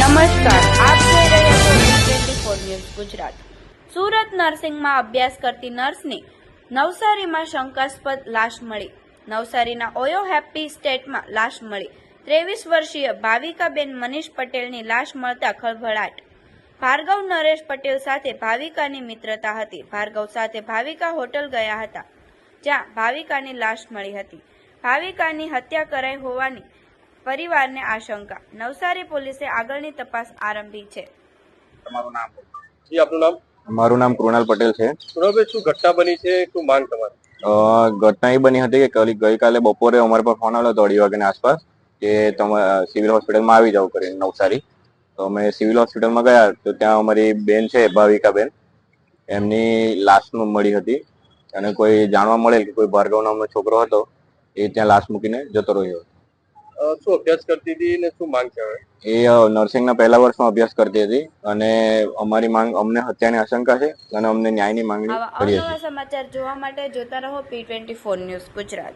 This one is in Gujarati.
નમસ્કાર, આપ જોઈ રહ્યા છો ગુજરાત. સુરત નર્સિંગમાં અભ્યાસ કરતી નર્સની નવસારીમાં શંકાસ્પદ લાશ મળી. નવસારીના ઓયો હેપ્પી સ્ટેટમાં લાશ મળી. ત્રેવીસ વર્ષીય ભાવિકાબેન મનીષ પટેલની લાશ મળતા ખળભળાટ. ભાર્ગવ નરેશ પટેલ સાથે ભાવિકાની મિત્રતા હતી. ભાર્ગવ સાથે ભાવિકા હોટલ ગયા હતા, જ્યાં ભાવિકાની લાશ મળી હતી. ભાવિકાની હત્યા કરાઈ હોવાની પરિવારને આશંકા. નવસારી પોલીસે આગળની તપાસ આરંભી છે. તમારું નામ? જી આપનું નામ? મારું નામ કૃણાલ પટેલ છે. સુરભભાઈ શું ઘટના બની છે? શું માંગ તમારી? અ, ઘટના એ બની હતી કે ગઈકાલે બપોરે અમારા પર ફોન આવ્યો હતો અઢી વાગ્યાની આસપાસ કે તમે સિવિલ હોસ્પિટલમાં આવી જાવ કરીને નવસારી. તો અમે સિવિલ હોસ્પિટલમાં ગયા તો ત્યાં અમારી બેન છે ભાવિકા બેન એમની લાશ મળી હતી. અને કોઈ જાણવા મળેલ કે કોઈ ભાર્ગવ નામનો છોકરો હતો એ ત્યાં લાશ મૂકીને જતો રહ્યો અ, શું અભ્યાસ કરતી હતી ને શું માંગ છે એ નર્સિંગના પહેલા વર્ષમાં અભ્યાસ કરતી હતી અને અમારી માંગ અમને હત્યાની આશંકા છે અને અમને ન્યાયની માંગણી આવા કરી હતી સમાચાર જોવા માટે જોતા રહો P twenty four news Gujarat.